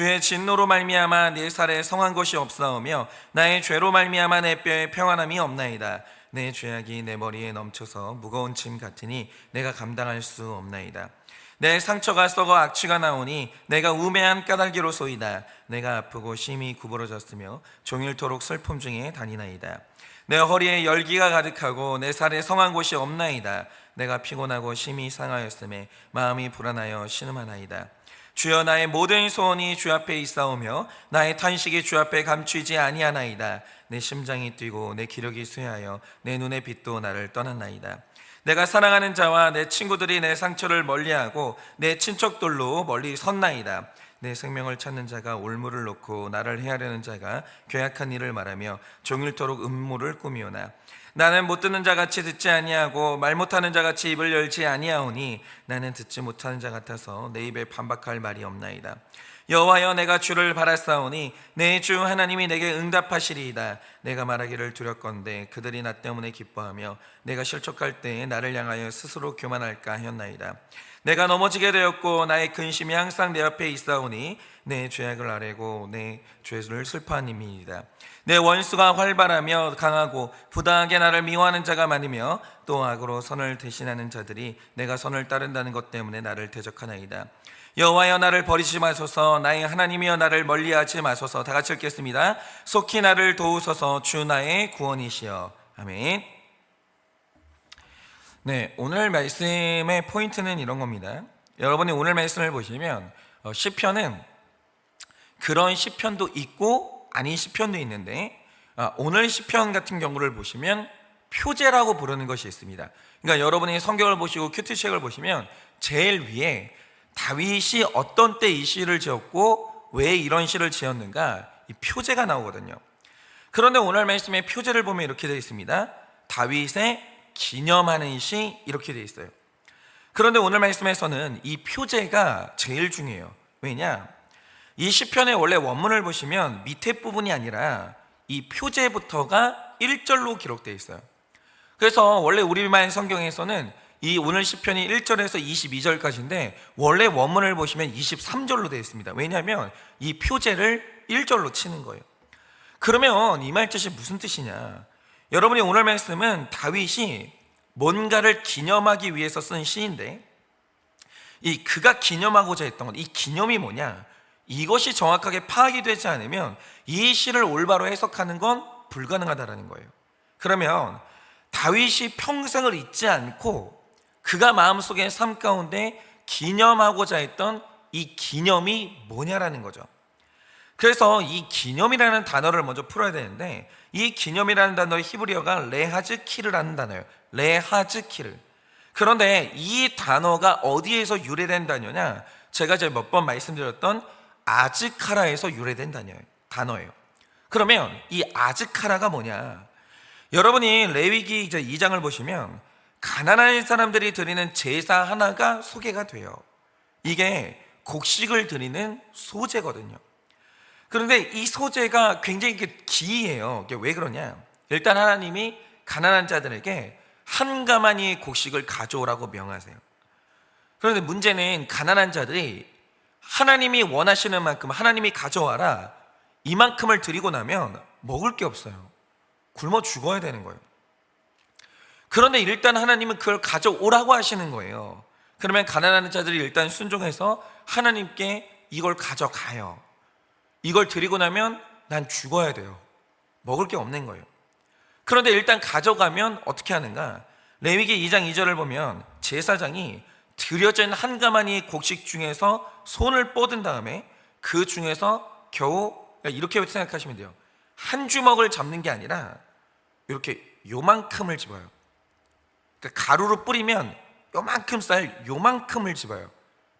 주의 진노로 말미암아 내 살에 성한 것이 없사오며 나의 죄로 말미암아 내 뼈에 평안함이 없나이다. 내 죄악이 내 머리에 넘쳐서 무거운 짐 같으니 내가 감당할 수 없나이다. 내 상처가 썩어 악취가 나오니 내가 우매한 까닭이로소이다. 내가 아프고 심히 구부러졌으며 종일토록 슬픔 중에 다니나이다. 내 허리에 열기가 가득하고 내 살에 성한 곳이 없나이다. 내가 피곤하고 심히 상하였음에 마음이 불안하여 신음하나이다. 주여 나의 모든 소원이 주 앞에 있사오며 나의 탄식이 주 앞에 감추지 아니하나이다. 내 심장이 뛰고 내 기력이 쇠하여 내 눈의 빛도 나를 떠났나이다. 내가 사랑하는 자와 내 친구들이 내 상처를 멀리하고 내 친척들로 멀리 섰나이다. 내 생명을 찾는 자가 올무를 놓고 나를 헤아려는 자가 괴악한 일을 말하며 종일토록 음모를 꾸미오나 나는 못 듣는 자 같이 듣지 아니하고 말 못하는 자 같이 입을 열지 아니하오니 나는 듣지 못하는 자 같아서 내 입에 반박할 말이 없나이다. 여호와여 내가 주를 바랐사오니 내 주 하나님이 내게 응답하시리이다. 내가 말하기를 두렵건대 그들이 나 때문에 기뻐하며 내가 실족할 때에 나를 향하여 스스로 교만할까 하였나이다. 내가 넘어지게 되었고 나의 근심이 항상 내 옆에 있사오니 내 죄악을 아뢰고 내 죄를 슬퍼한 님이니이다. 내 원수가 활발하며 강하고 부당하게 나를 미워하는 자가 많으며 또 악으로 선을 대신하는 자들이 내가 선을 따른다는 것 때문에 나를 대적하나이다. 여호와여 나를 버리지 마소서 나의 하나님이여 나를 멀리하지 마소서 다 같이 읽겠습니다. 속히 나를 도우소서 주 나의 구원이시여 아멘. 네, 오늘 말씀의 포인트는 이런 겁니다. 여러분이 오늘 말씀을 보시면 어, 시편은 그런 시편도 있고 아닌 시편도 있는데 아, 오늘 시편 같은 경우를 보시면 표제라고 부르는 것이 있습니다. 그러니까 여러분이 성경을 보시고 큐티책을 보시면 제일 위에 다윗이 어떤 때 이 시를 지었고 왜 이런 시를 지었는가 이 표제가 나오거든요. 그런데 오늘 말씀의 표제를 보면 이렇게 되어 있습니다. 다윗의 기념하는 시 이렇게 되어 있어요. 그런데 오늘 말씀에서는 이 표제가 제일 중요해요. 왜냐? 이 시편의 원래 원문을 보시면 밑에 부분이 아니라 이 표제부터가 1절로 기록되어 있어요. 그래서 원래 우리말 성경에서는 이 오늘 시편이 1절에서 22절까지인데 원래 원문을 보시면 23절로 되어 있습니다. 왜냐하면 이 표제를 1절로 치는 거예요. 그러면 이 말뜻이 무슨 뜻이냐? 여러분이 오늘 말씀은 다윗이 뭔가를 기념하기 위해서 쓴 시인데 이 그가 기념하고자 했던 것, 이 기념이 뭐냐? 이것이 정확하게 파악이 되지 않으면 이 시를 올바로 해석하는 건 불가능하다라는 거예요. 그러면 다윗이 평생을 잊지 않고 그가 마음속에 삶 가운데 기념하고자 했던 이 기념이 뭐냐라는 거죠. 그래서 이 기념이라는 단어를 먼저 풀어야 되는데 이 기념이라는 단어의 히브리어가 레하즈 키르라는 단어예요. 레하즈 키르. 그런데 이 단어가 어디에서 유래된 단어냐? 제가 이제 몇 번 말씀드렸던 아즈카라에서 유래된 단어예요. 단어예요. 그러면 이 아즈카라가 뭐냐? 여러분이 레위기 이제 2장을 보시면 가난한 사람들이 드리는 제사 하나가 소개가 돼요. 이게 곡식을 드리는 소제거든요. 그런데 이 소제가 굉장히 기이해요. 왜 그러냐? 일단 하나님이 가난한 자들에게 한 가마니 곡식을 가져오라고 명하세요. 그런데 문제는 가난한 자들이 하나님이 원하시는 만큼 하나님이 가져와라 이만큼을 드리고 나면 먹을 게 없어요. 굶어 죽어야 되는 거예요. 그런데 일단 하나님은 그걸 가져오라고 하시는 거예요. 그러면 가난한 자들이 일단 순종해서 하나님께 이걸 가져가요. 이걸 드리고 나면 난 죽어야 돼요. 먹을 게 없는 거예요. 그런데 일단 가져가면 어떻게 하는가? 레위기 2장 2절을 보면 제사장이 드려진 한 가마니 곡식 중에서 손을 뻗은 다음에 그 중에서 겨우 이렇게 생각하시면 돼요. 한 주먹을 잡는 게 아니라 이렇게 요만큼을 집어요. 그러니까 가루로 뿌리면 요만큼 쌀 요만큼을 집어요.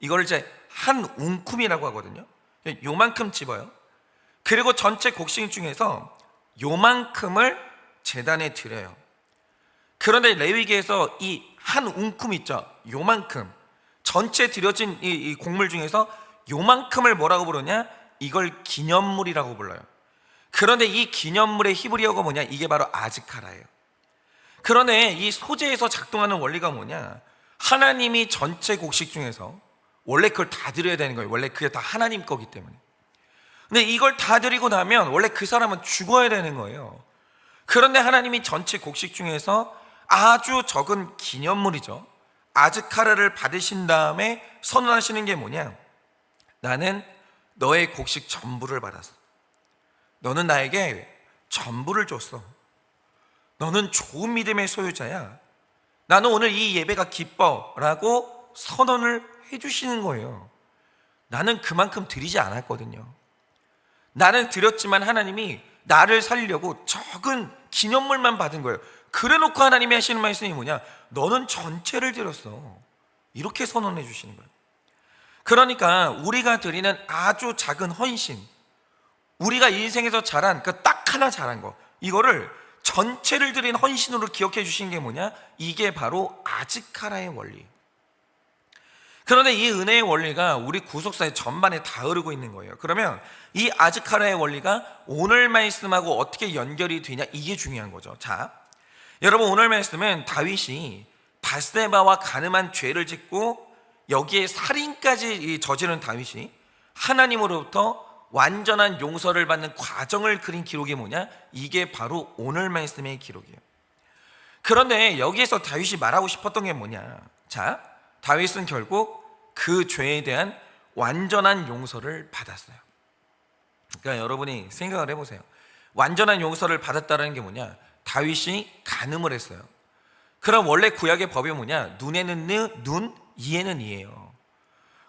이걸 이제 한 웅큼이라고 하거든요. 요만큼 집어요. 그리고 전체 곡식 중에서 요만큼을 재단에 드려요. 그런데 레위기에서 이 한 웅큼 있죠. 요만큼 전체 드려진 이, 이 곡물 중에서 요만큼을 뭐라고 부르냐? 이걸 기념물이라고 불러요. 그런데 이 기념물의 히브리어가 뭐냐? 이게 바로 아즈카라예요. 그런데 이 소재에서 작동하는 원리가 뭐냐? 하나님이 전체 곡식 중에서 원래 그걸 다 드려야 되는 거예요. 원래 그게 다 하나님 거기 때문에. 근데 이걸 다 드리고 나면 원래 그 사람은 죽어야 되는 거예요. 그런데 하나님이 전체 곡식 중에서 아주 적은 기념물이죠. 아즈카라를 받으신 다음에 선언하시는 게 뭐냐? 나는 너의 곡식 전부를 받았어. 너는 나에게 전부를 줬어. 너는 좋은 믿음의 소유자야. 나는 오늘 이 예배가 기뻐. 라고 선언을 해주시는 거예요. 나는 그만큼 드리지 않았거든요. 나는 드렸지만 하나님이 나를 살리려고 적은 기념물만 받은 거예요. 그래 놓고 하나님이 하시는 말씀이 뭐냐? 너는 전체를 드렸어. 이렇게 선언해 주시는 거예요. 그러니까 우리가 드리는 아주 작은 헌신, 우리가 인생에서 잘한 그딱 하나 잘한 거, 이거를 전체를 드린 헌신으로 기억해 주신 게 뭐냐? 이게 바로 아즈카라의 원리. 그런데 이 은혜의 원리가 우리 구속사의 전반에 다 흐르고 있는 거예요. 그러면 이 아즈카라의 원리가 오늘 말씀하고 어떻게 연결이 되냐 이게 중요한 거죠. 자, 여러분 오늘 말씀은 다윗이 바세바와 가늠한 죄를 짓고 여기에 살인까지 저지른 다윗이 하나님으로부터 완전한 용서를 받는 과정을 그린 기록이 뭐냐? 이게 바로 오늘 말씀의 기록이에요. 그런데 여기에서 다윗이 말하고 싶었던 게 뭐냐? 자, 다윗은 결국 그 죄에 대한 완전한 용서를 받았어요. 그러니까 여러분이 생각을 해보세요. 완전한 용서를 받았다는 게 뭐냐? 다윗이 간음을 했어요. 그럼 원래 구약의 법이 뭐냐? 눈에는 눈, 이에는 이예요.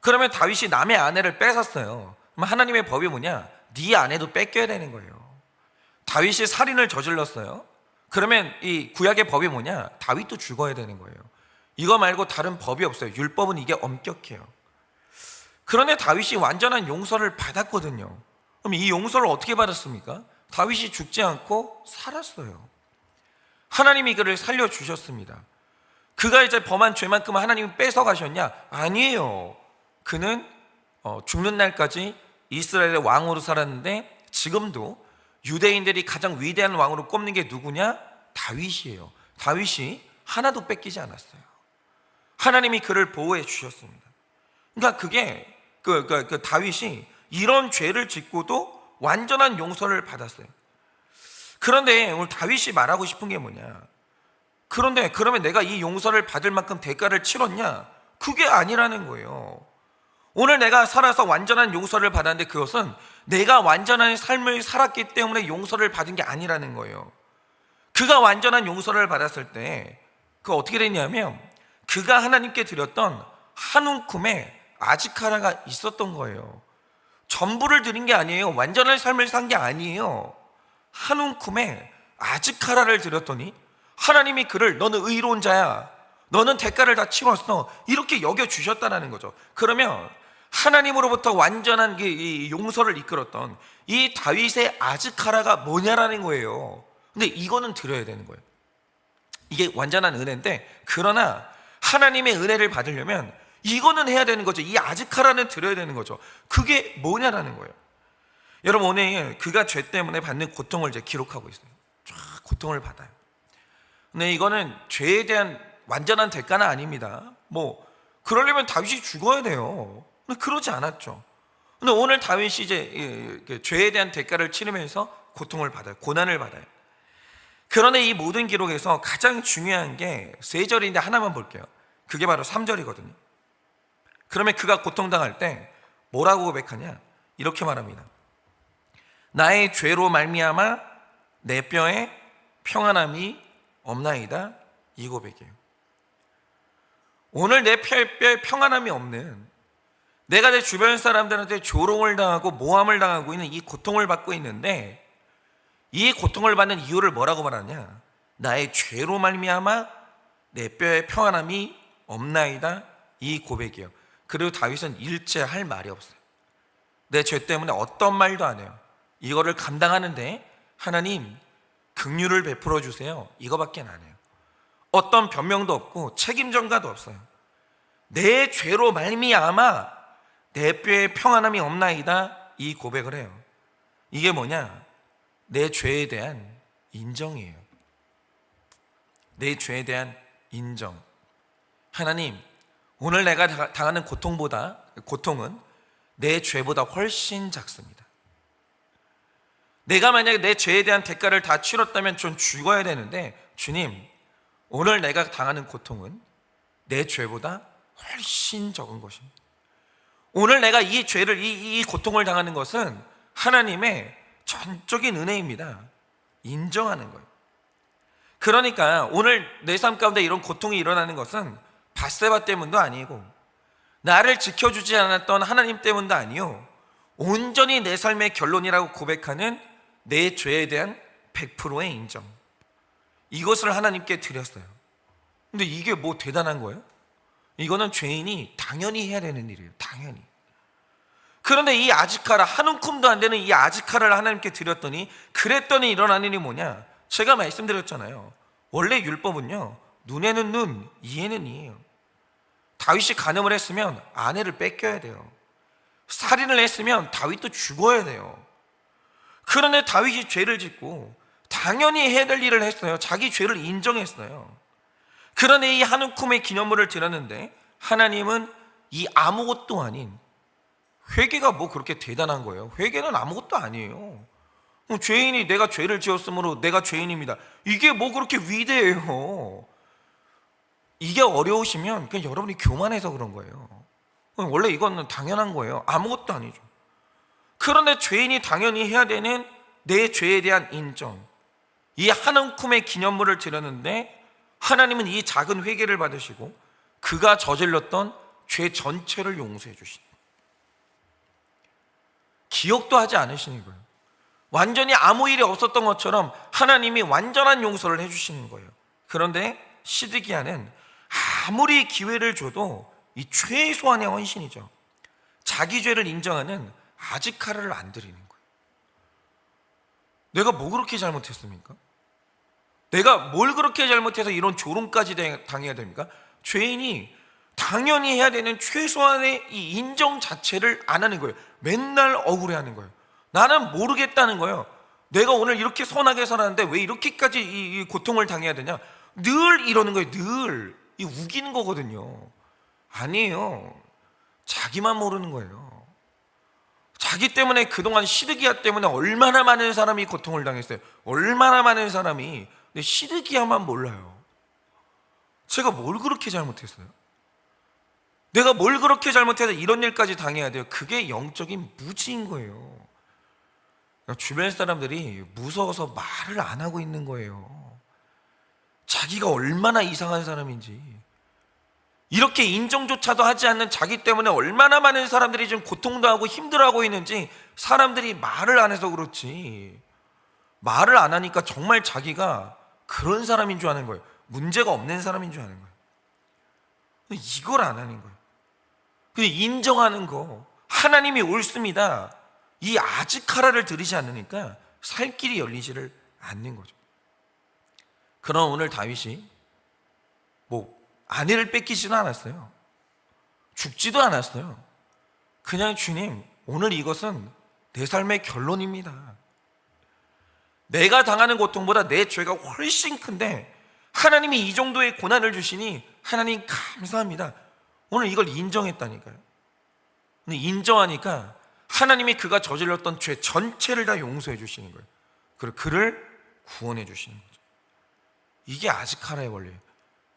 그러면 다윗이 남의 아내를 뺏었어요. 그럼 하나님의 법이 뭐냐? 네 아내도 뺏겨야 되는 거예요. 다윗이 살인을 저질렀어요. 그러면 이 구약의 법이 뭐냐? 다윗도 죽어야 되는 거예요. 이거 말고 다른 법이 없어요. 율법은 이게 엄격해요. 그런데 다윗이 완전한 용서를 받았거든요. 그럼 이 용서를 어떻게 받았습니까? 다윗이 죽지 않고 살았어요. 하나님이 그를 살려주셨습니다. 그가 이제 범한 죄만큼 하나님이 뺏어 가셨냐? 아니에요. 그는 어, 죽는 날까지 이스라엘의 왕으로 살았는데 지금도 유대인들이 가장 위대한 왕으로 꼽는 게 누구냐? 다윗이에요. 다윗이 하나도 뺏기지 않았어요. 하나님이 그를 보호해 주셨습니다. 그러니까 그게 그, 그, 그 다윗이 이런 죄를 짓고도 완전한 용서를 받았어요. 그런데 오늘 다윗이 말하고 싶은 게 뭐냐? 그런데 그러면 내가 이 용서를 받을 만큼 대가를 치렀냐? 그게 아니라는 거예요. 오늘 내가 살아서 완전한 용서를 받았는데 그것은 내가 완전한 삶을 살았기 때문에 용서를 받은 게 아니라는 거예요. 그가 완전한 용서를 받았을 때 그 어떻게 됐냐면 그가 하나님께 드렸던 한 움큼의 아지카라가 있었던 거예요. 전부를 드린 게 아니에요. 완전한 삶을 산 게 아니에요. 한 움큼의 아지카라를 드렸더니 하나님이 그를 너는 의로운 자야. 너는 대가를 다 치렀어. 이렇게 여겨 주셨다라는 거죠. 그러면 하나님으로부터 완전한 그이 용서를 이끌었던 이 다윗의 아즈카라가 뭐냐라는 거예요. 근데 이거는 드려야 되는 거예요. 이게 완전한 은혜인데 그러나 하나님의 은혜를 받으려면 이거는 해야 되는 거죠. 이 아즈카라는 드려야 되는 거죠. 그게 뭐냐라는 거예요. 여러분 오늘 그가 죄 때문에 받는 고통을 이제 기록하고 있어요. 쫙 고통을 받아요. 근데 이거는 죄에 대한 완전한 대가는 아닙니다. 뭐 그러려면 다윗이 죽어야 돼요. 근데 그러지 않았죠. 근데 오늘 다윗이 이제 그 죄에 대한 대가를 치르면서 고통을 받아요. 고난을 받아요. 그런데 이 모든 기록에서 가장 중요한 게 세 절인데 하나만 볼게요. 그게 바로 3절이거든요. 그러면 그가 고통당할 때 뭐라고 고백하냐? 이렇게 말합니다. 나의 죄로 말미암아 내 뼈에 평안함이 없나이다. 이 고백이에요. 오늘 내 뼈에 평안함이 없는 내가 내 주변 사람들한테 조롱을 당하고 모함을 당하고 있는 이 고통을 받고 있는데 이 고통을 받는 이유를 뭐라고 말하냐? 나의 죄로 말미암아 내 뼈에 평안함이 없나이다. 이 고백이에요. 그리고 다윗은 일체 할 말이 없어요. 내 죄 때문에 어떤 말도 안 해요. 이거를 감당하는데 하나님 긍휼을 베풀어 주세요. 이거밖에 안 해요. 어떤 변명도 없고 책임 전가도 없어요. 내 죄로 말미암아 내 뼈에 평안함이 없나이다 이 고백을 해요. 이게 뭐냐? 내 죄에 대한 인정이에요. 내 죄에 대한 인정. 하나님, 오늘 내가 당하는 고통보다 고통은 내 죄보다 훨씬 작습니다. 내가 만약에 내 죄에 대한 대가를 다 치렀다면 전 죽어야 되는데 주님 오늘 내가 당하는 고통은 내 죄보다 훨씬 적은 것입니다. 오늘 내가 이 죄를 이, 이 고통을 당하는 것은 하나님의 전적인 은혜입니다. 인정하는 거예요. 그러니까 오늘 내 삶 가운데 이런 고통이 일어나는 것은 바세바 때문도 아니고 나를 지켜주지 않았던 하나님 때문도 아니요 온전히 내 삶의 결론이라고 고백하는 내 죄에 대한 100%의 인정 이것을 하나님께 드렸어요 근데 이게 뭐 대단한 거예요? 이거는 죄인이 당연히 해야 되는 일이에요 당연히 그런데 이 아지카라 한 움큼도 안 되는 이 아지카라를 하나님께 드렸더니 그랬더니 일어난 일이 뭐냐 제가 말씀드렸잖아요 원래 율법은요 눈에는 눈 이에는 이에요 다윗이 간음을 했으면 아내를 뺏겨야 돼요. 살인을 했으면 다윗도 죽어야 돼요. 그런데 다윗이 죄를 짓고 당연히 해야 될 일을 했어요. 자기 죄를 인정했어요. 그런데 이 한우쿰의 기념물을 드렸는데 하나님은 이 아무것도 아닌 회개가 뭐 그렇게 대단한 거예요. 회개는 아무것도 아니에요. 뭐 죄인이 내가 죄를 지었으므로 내가 죄인입니다. 이게 뭐 그렇게 위대해요. 이게 어려우시면 그냥 여러분이 교만해서 그런 거예요. 원래 이거는 당연한 거예요. 아무것도 아니죠. 그런데 죄인이 당연히 해야 되는 내 죄에 대한 인정. 이 한움큼의 기념물을 드렸는데 하나님은 이 작은 회개를 받으시고 그가 저질렀던 죄 전체를 용서해 주신. 기억도 하지 않으시는 거예요. 완전히 아무 일이 없었던 것처럼 하나님이 완전한 용서를 해 주시는 거예요. 그런데 시드기야는 아무리 기회를 줘도 이 최소한의 헌신이죠. 자기 죄를 인정하는 아지카르를 안 드리는 거예요. 내가 뭐 그렇게 잘못했습니까? 내가 뭘 그렇게 잘못해서 이런 조롱까지 당해야 됩니까? 죄인이 당연히 해야 되는 최소한의 이 인정 자체를 안 하는 거예요. 맨날 억울해 하는 거예요. 나는 모르겠다는 거예요. 내가 오늘 이렇게 선하게 살았는데 왜 이렇게까지 이 고통을 당해야 되냐? 늘 이러는 거예요. 늘. 이 우기는 거거든요. 아니에요. 자기만 모르는 거예요. 자기 때문에 그동안 시드기야 때문에 얼마나 많은 사람이 고통을 당했어요. 얼마나 많은 사람이 근데 시드기야만 몰라요. 제가 뭘 그렇게 잘못했어요? 내가 뭘 그렇게 잘못해서 이런 일까지 당해야 돼요? 그게 영적인 무지인 거예요. 주변 사람들이 무서워서 말을 안 하고 있는 거예요. 자기가 얼마나 이상한 사람인지 이렇게 인정조차도 하지 않는 자기 때문에 얼마나 많은 사람들이 지금 고통도 하고 힘들어하고 있는지 사람들이 말을 안 해서 그렇지 말을 안 하니까 정말 자기가 그런 사람인 줄 아는 거예요 문제가 없는 사람인 줄 아는 거예요 이걸 안 하는 거예요 인정하는 거 하나님이 옳습니다 이 아지카라를 들이지 않으니까 살 길이 열리지를 않는 거죠 그럼 오늘 다윗이 뭐 아내를 뺏기지도 않았어요. 죽지도 않았어요. 그냥 주님, 오늘 이것은 내 삶의 결론입니다. 내가 당하는 고통보다 내 죄가 훨씬 큰데 하나님이 이 정도의 고난을 주시니 하나님 감사합니다. 오늘 이걸 인정했다니까요. 인정하니까 하나님이 그가 저질렀던 죄 전체를 다 용서해 주시는 거예요. 그리고 그를 구원해 주시는 거예요. 이게 아즈카라의 원리예요.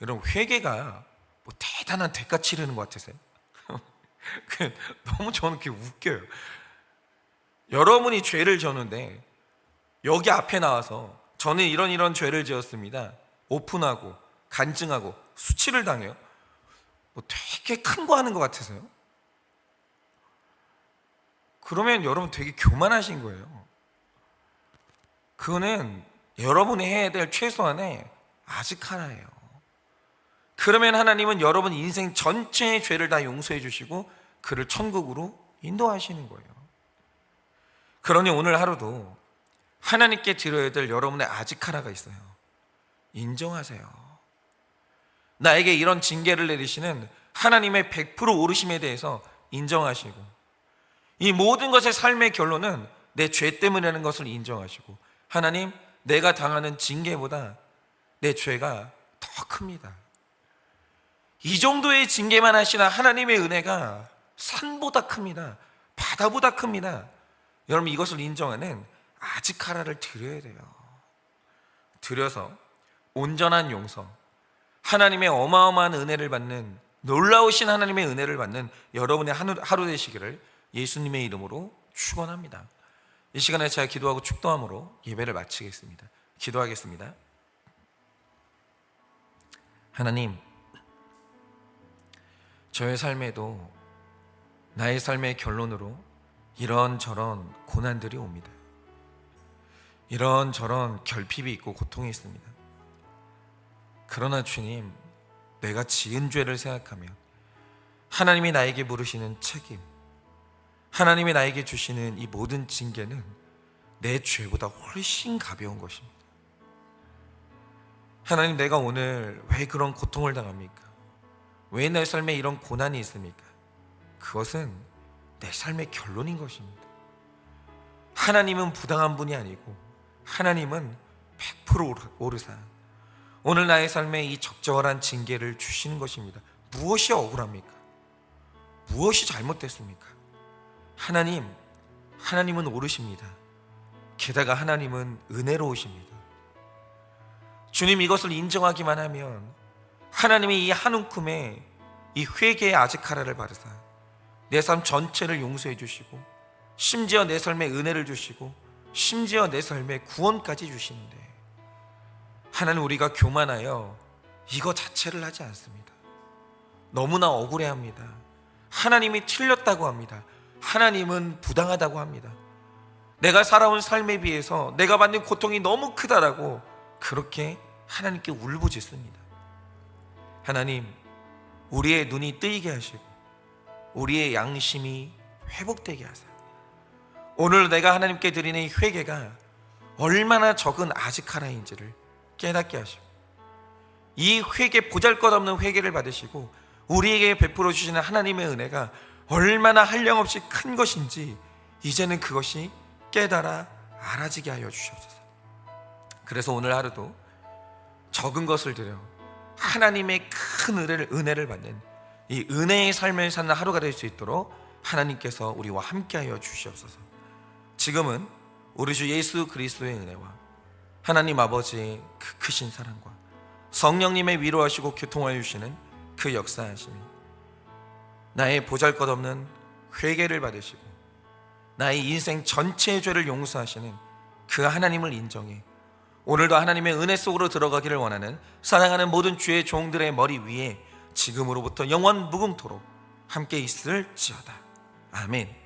여러분 회개가 뭐 대단한 대가 치르는 것 같으세요? 그 너무 저는 그게 웃겨요. 여러분이 죄를 졌는데 여기 앞에 나와서 저는 이런 이런 죄를 지었습니다. 오픈하고 간증하고 수치를 당해요. 뭐 되게 큰 거 하는 것 같으세요? 그러면 여러분 되게 교만하신 거예요. 그거는 여러분이 해야 될 최소한의 아직 하나예요. 그러면 하나님은 여러분 인생 전체의 죄를 다 용서해 주시고 그를 천국으로 인도하시는 거예요. 그러니 오늘 하루도 하나님께 드려야 될 여러분의 아직 하나가 있어요. 인정하세요. 나에게 이런 징계를 내리시는 하나님의 100% 오르심에 대해서 인정하시고 이 모든 것의 삶의 결론은 내 죄 때문이라는 것을 인정하시고 하나님 내가 당하는 징계보다 내 죄가 더 큽니다. 이 정도의 징계만 하시나 하나님의 은혜가 산보다 큽니다. 바다보다 큽니다. 여러분 이것을 인정하는 아지카라를 드려야 돼요. 드려서 온전한 용서, 하나님의 어마어마한 은혜를 받는 놀라우신 하나님의 은혜를 받는 여러분의 하루 되시기를 예수님의 이름으로 축원합니다. 이 시간에 제가 기도하고 축도함으로 예배를 마치겠습니다. 기도하겠습니다. 하나님, 저의 삶에도 나의 삶의 결론으로 이런저런 고난들이 옵니다. 이런저런 결핍이 있고 고통이 있습니다. 그러나 주님, 내가 지은 죄를 생각하며 하나님이 나에게 물으시는 책임, 하나님이 나에게 주시는 이 모든 징계는 내 죄보다 훨씬 가벼운 것입니다. 하나님, 내가 오늘 왜 그런 고통을 당합니까? 왜 내 삶에 이런 고난이 있습니까? 그것은 내 삶의 결론인 것입니다. 하나님은 부당한 분이 아니고 하나님은 100% 오르사 오늘 나의 삶에 이 적절한 징계를 주시는 것입니다. 무엇이 억울합니까? 무엇이 잘못됐습니까? 하나님, 하나님은 오르십니다. 게다가 하나님은 은혜로우십니다. 주님 이것을 인정하기만 하면 하나님이 이 한 움큼에 이 회개의 아즈카라를 바르사 내 삶 전체를 용서해 주시고 심지어 내 삶에 은혜를 주시고 심지어 내 삶에 구원까지 주시는데 하나님 우리가 교만하여 이거 자체를 하지 않습니다. 너무나 억울해합니다. 하나님이 틀렸다고 합니다. 하나님은 부당하다고 합니다. 내가 살아온 삶에 비해서 내가 받는 고통이 너무 크다라고 그렇게 하나님께 울부짖습니다. 하나님, 우리의 눈이 뜨이게 하시고 우리의 양심이 회복되게 하사 오늘 내가 하나님께 드리는 이 회개가 얼마나 적은 아지카라인지를 깨닫게 하시고 이 회개 보잘것없는 회개를 받으시고 우리에게 베풀어 주시는 하나님의 은혜가 얼마나 한량없이 큰 것인지 이제는 그것이 깨달아 알아지게 하여 주시옵소서. 그래서 오늘 하루도 적은 것을 드려 하나님의 큰 은혜를, 은혜를 받는 이 은혜의 삶을 사는 하루가 될 수 있도록 하나님께서 우리와 함께하여 주시옵소서. 지금은 우리 주 예수 그리스도의 은혜와 하나님 아버지의 그 크신 사랑과 성령님의 위로하시고 교통하여 주시는 그 역사하심이 나의 보잘것없는 회개를 받으시고 나의 인생 전체의 죄를 용서하시는 그 하나님을 인정해 오늘도 하나님의 은혜 속으로 들어가기를 원하는 사랑하는 모든 주의 종들의 머리 위에 지금으로부터 영원 무궁토록 함께 있을지어다. 아멘.